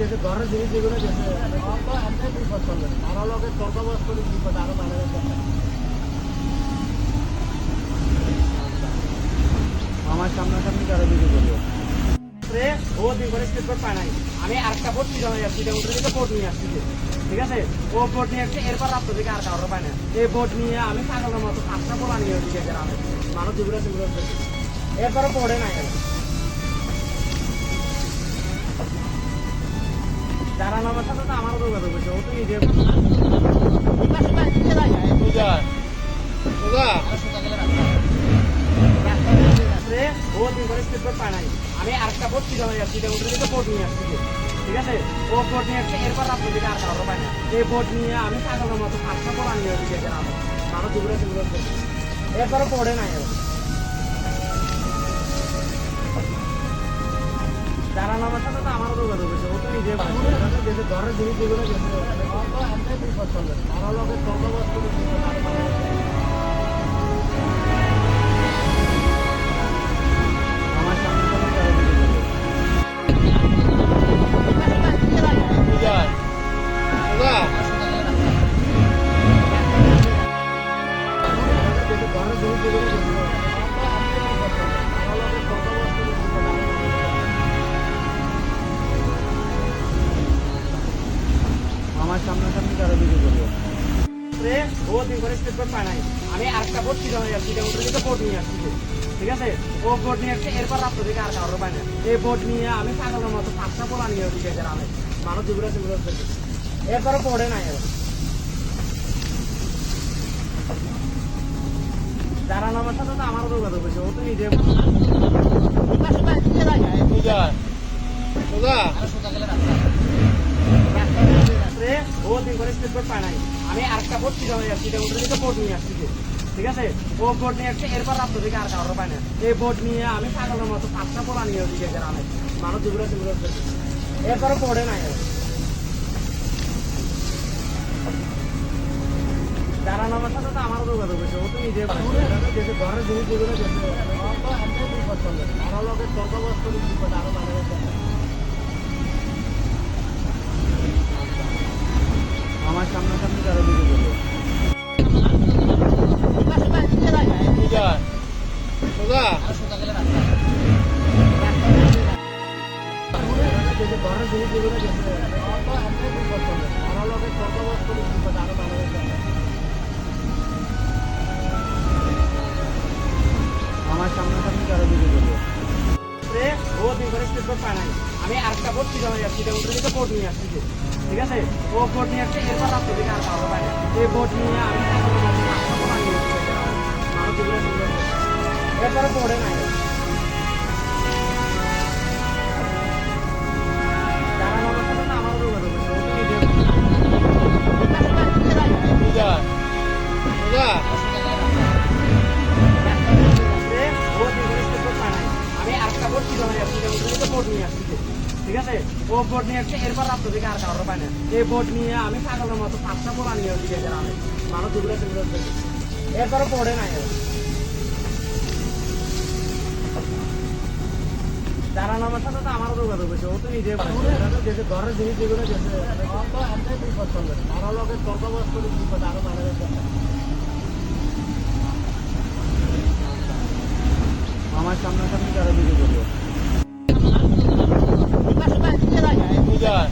ঘরের জিনিস যেগুলো তো এমনি বিপদ করবে লোকের তর্কবাস করে বিপদ আরও আমার সামনাসামনি কারও রে, ও পায় নাই? আমি আরেকটা বোর্ড চিটা হয়ে উঠে নিয়ে আসছি ঠিক আছে? ও বোর্ড নিয়ে আসছে, এরপর রাত্র থেকে আর কারও পায় না। এই বোর্ড নিয়ে আমি পাগলের মতো পাঁচটা পোলা নিয়ে দিকে গ্রামে মানুষ যেগুলো এরপরে পড়ে নাই আর। যারা নামের সাথে তো আমারও যোগাযোগ করছে ও তো নিজে বোর্ড আমি আরেকটা বোর্ড যাচ্ছি বোর্ড নিয়ে আসছি ঠিক আছে? ও বোর্ড নিয়ে আসছে, এরপর রাত্র থেকে আর পায় না। এই বোর্ড নিয়ে আমি পাগলের মতো পাঁচটা পোলা নিয়ে দিকে গ্রামে মানুষ যেগুলো সেগুলো এরপরে পড়ে নাই আর। যারা নামের সাথে নিজে জিনিস যেগুলো আমরা এমনি বিপদ আরও লোকের তর্কবাস করে সামনাসামনি কারও দিকে বলব রে ও দুই করে স্টেট পায় নাই। আমি আরেকটা বোর্ড চিটা হয়ে যাচ্ছি উঠে থেকে বোর্ড নিয়ে আসছি ঠিক আছে? ও বোর্ড নিয়ে আসছে এরপর রাত্র থেকে আর কারও পায় না এই বোর্ড নিয়ে আমি পাগলের মতো পাঁচটা পোলা নিয়ে দিকে গ্রামে। মানুষ যেগুলো সেগুলো এরপরে পড়ে নাই আর। যারা নামের সাথে তো আমারও যোগাযোগ করছে ও তো নিজে রে ও করে স্টেট বোর্ড পায় নাই আমি আরেকটা বোর্ড চিটা হয়ে যাচ্ছি উঠে থেকে বোর্ড নিয়ে আসছি ঠিক আছে? ও বোর্ড নিয়ে আসছে, এরপর রাত্র থেকে আর কারও পায় না এই বোর্ড নিয়ে আমি পাগলের মতো পাঁচটা পোলা নিয়ে দিকে গ্রামে। মানুষ যেগুলো সেগুলো এরপরে পড়ে নাই যারা নামের সাথে তো আমারও যোগাযোগ করছে ও তো নিজে ঘরের জিনিস যেগুলো আরও লোকের তর্কবাস করে বিপদ আরও মানে আমার দিকে ও দুই বোর্ড পায় নাই আমি আরেকটা বোর্ড চিটা হয়ে যাচ্ছি বোর্ড নিয়ে আসছি ঠিক আছে। ও বোর্ড নিয়ে আসছে এরপর এই বোর্ড নিয়ে আমি দিকে মানুষ যেগুলো এরপরে পড়ে নাই বোর্ড নিয়ে আসছি ঠিক আছে? ও বোর্ড নিয়ে আসছে, এরপর রাত্র আর পায় না এই বোর্ড নিয়ে আমি পাগলের মতো পাঁচটা নিয়ে মানুষ সেগুলো এরপরে পড়ে নাই। নামের সাথে গেছে ঘরের আমার গেছে